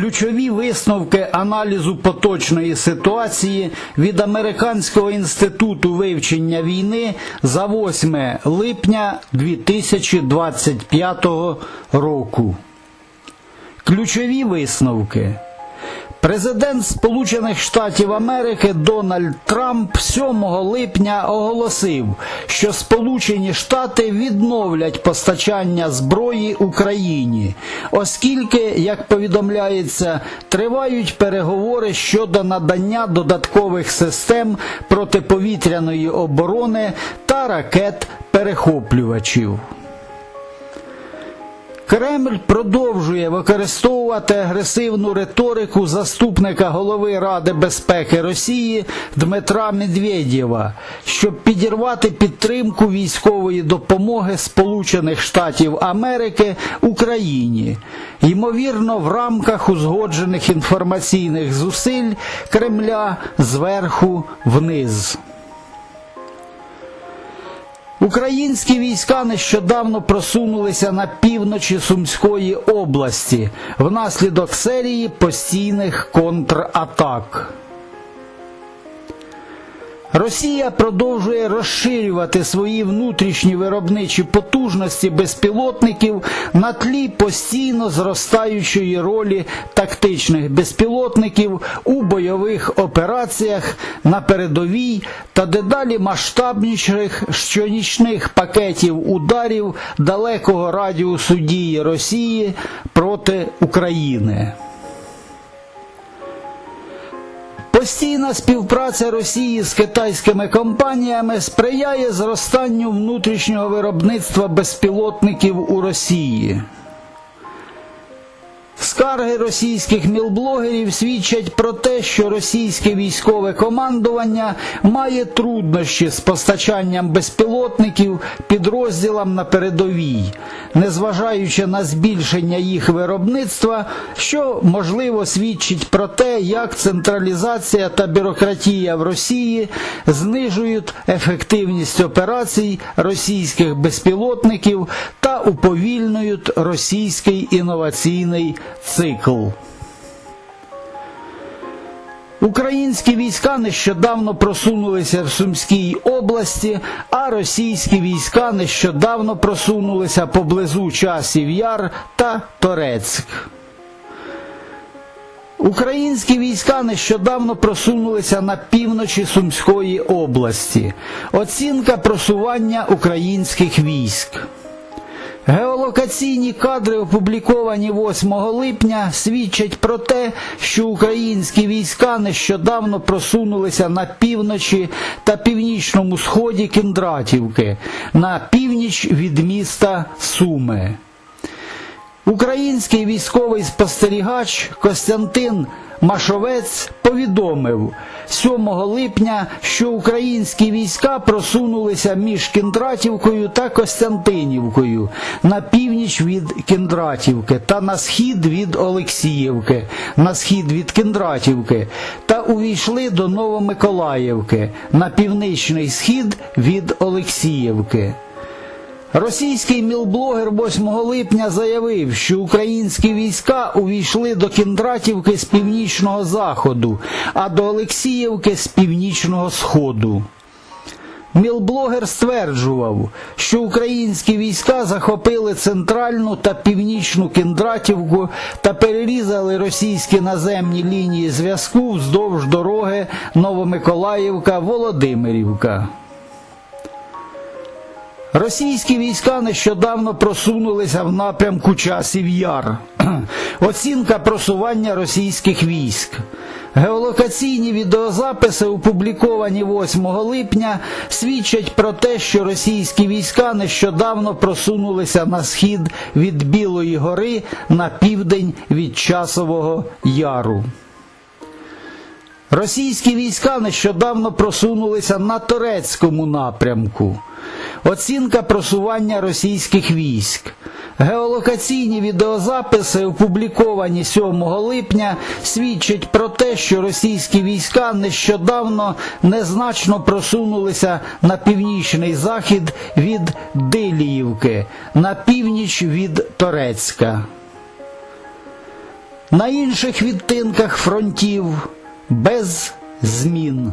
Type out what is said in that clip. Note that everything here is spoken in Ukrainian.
Ключові висновки аналізу поточної ситуації від Американського інституту вивчення війни за 8 липня 2025 року. Ключові висновки. Президент Сполучених Штатів Америки Дональд Трамп 7 липня оголосив, що Сполучені Штати відновлять постачання зброї Україні, оскільки, як повідомляється, тривають переговори щодо надання додаткових систем протиповітряної оборони та ракет перехоплювачів. Кремль продовжує використовувати агресивну риторику заступника голови Ради безпеки Росії Дмитра Медведєва, щоб підірвати підтримку військової допомоги Сполучених Штатів Америки Україні, ймовірно, в рамках узгоджених інформаційних зусиль Кремля зверху вниз. Українські війська нещодавно просунулися на півночі Сумської області внаслідок серії постійних контратак. Росія продовжує розширювати свої внутрішні виробничі потужності безпілотників на тлі постійно зростаючої ролі тактичних безпілотників у бойових операціях на передовій та дедалі масштабніших щонічних пакетів ударів далекого радіусу дії Росії проти України. Постійна співпраця Росії з китайськими компаніями сприяє зростанню внутрішнього виробництва безпілотників у Росії. Скарги російських мілблогерів свідчать про те, що російське військове командування має труднощі з постачанням безпілотників підрозділам на передовій, незважаючи на збільшення їх виробництва, що можливо свідчить про те, як централізація та бюрократія в Росії знижують ефективність операцій російських безпілотників уповільнюють російський інноваційний цикл. Українські війська нещодавно просунулися в Сумській області, а російські війська нещодавно просунулися поблизу часів Яр та Торецьк. Українські війська нещодавно просунулися на півночі Сумської області. Оцінка просування українських військ. Геолокаційні кадри, опубліковані 8 липня, свідчать про те, що українські війська нещодавно просунулися на півночі та північному сході Кіндратівки, на північ від міста Суми. Український військовий спостерігач Костянтин Машовець повідомив 7 липня, що українські війська просунулися між Кіндратівкою та Костянтинівкою на північ від Кіндратівки та на схід від Олексіївки, на схід від Кіндратівки та увійшли до Новомиколаївки на північний схід від Олексіївки. Російський мілблогер 8 липня заявив, що українські війська увійшли до Кіндратівки з північного заходу, а до Олексіївки з північного сходу. Мілблогер стверджував, що українські війська захопили центральну та північну Кіндратівку та перерізали російські наземні лінії зв'язку вздовж дороги Новомиколаївка-Володимирівка. Російські війська нещодавно просунулися в напрямку часів Яр. Оцінка просування російських військ. Геолокаційні відеозаписи, опубліковані 8 липня, свідчать про те, що російські війська нещодавно просунулися на схід від Білої гори на південь від Часового Яру. Російські війська нещодавно просунулися на турецькому напрямку. Оцінка просування російських військ. Геолокаційні відеозаписи, опубліковані 7 липня, свідчать про те, що російські війська нещодавно незначно просунулися на північний захід від Диліївки, на північ від Торецька. На інших відтинках фронтів без змін.